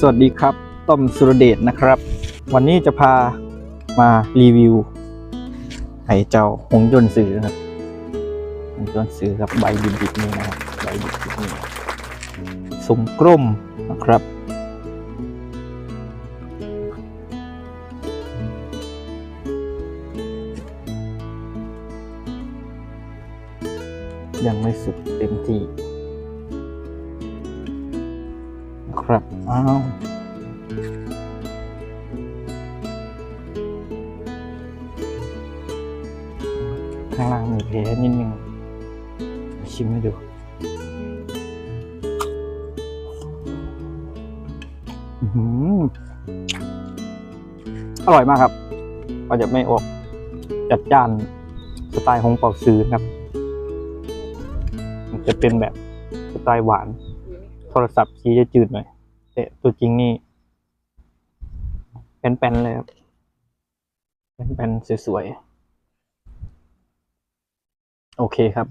สวัสดีครับ ต้อมสุรเดชนะครับ วันนี้จะพามารีวิวไห่เจ้าหงส์ยนต์สือครับหงส์ยนต์สือครับใบดิบๆนี่นะครับใบดิบๆนี่สมกลมนะครับ ยังไม่สุกเต็มที่ ครับอ้าวข้างล่างมีแผลนิดนึงชิมให้ดูอร่อยมากครับก็จะไม่ออกจัดจ้านสไตล์ของเป่าซื้อครับมันจะเป็นแบบสไตล์หวาน โทรศัพท์สีจะจืดหน่อย แต่ตัวจริงนี่แป้นๆเลยครับแป้นๆสวยๆ โอเคครับ